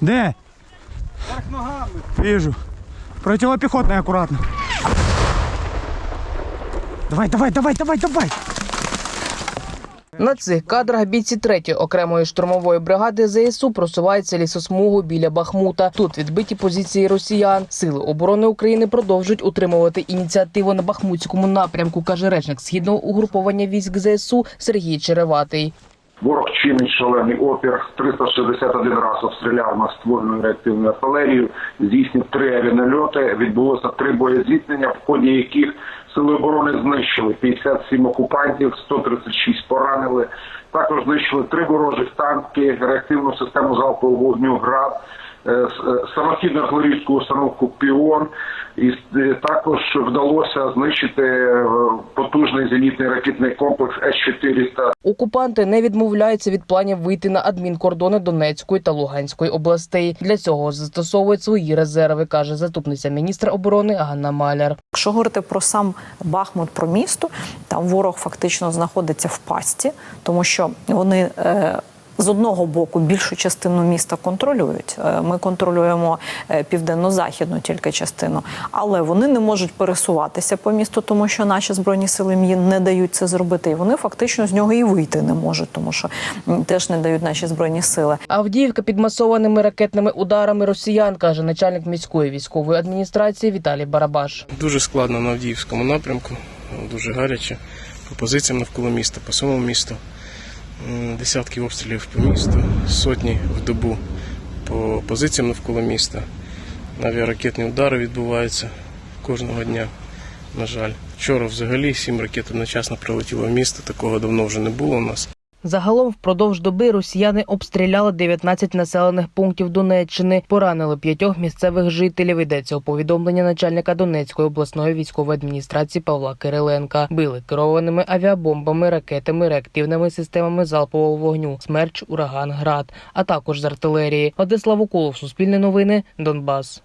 Де? Так ногами. Вижу. Противопехотный аккуратно. Давай, давай, давай, давай, давай. На цих кадрах бійці 3-ї окремої штурмової бригади ЗСУ просуваються лісосмугу біля Бахмута. Тут відбиті позиції росіян. Сили оборони України продовжують утримувати ініціативу на Бахмутському напрямку, каже речник східного угруповання військ ЗСУ Сергій Череватий. Ворог чинить шалений опір. 361 раз обстріляв нас ствольною реактивною артилерією. Здійснив три авіанальоти. Відбулося три боєзіткнення, в ході яких сили оборони знищили 57 окупантів, 136 поранили. Також знищили три ворожих танки, реактивну систему залпового вогню ГРАД, е, е, самохідну артилерійську установку Піон. І е, також вдалося знищити потужний зенітний ракетний комплекс С-400 Окупанти не відмовляються від планів вийти на адмінкордони Донецької та Луганської областей. Для цього застосовують свої резерви, каже заступниця міністра оборони Ганна Маляр. Якщо говорити про сам Бахмут, про місто, там ворог фактично знаходиться в пасті, тому що вони. Е, з одного боку більшу частину міста контролюють. Е, Ми контролюємо е, південно-західну тільки частину, але вони не можуть пересуватися по місту, тому що наші збройні сили їм не дають це зробити. І вони фактично з нього і вийти не можуть, тому що теж не дають наші збройні сили. Авдіївка під масованими ракетними ударами росіян, каже начальник міської військової адміністрації Віталій Барабаш. Дуже складно на Авдіївському напрямку, дуже гаряче. По позиціям навколо міста, по самому місту. Десятки обстрілів по місту, сотні в добу по позиціям навколо міста. Авіаракетні удари відбуваються кожного дня, на жаль. Вчора взагалі сім ракет одночасно прилетіло в місто. Такого давно вже не було у нас. Загалом впродовж доби росіяни обстріляли 19 населених пунктів Донеччини, поранили п'ятьох місцевих жителів. Йдеться у повідомлення начальника Донецької обласної військової адміністрації Павла Кириленка. Били керованими авіабомбами, ракетами, реактивними системами залпового вогню, смерч, ураган, град, а також з артилерії. Владислав Уколов, Суспільне новини, Донбас.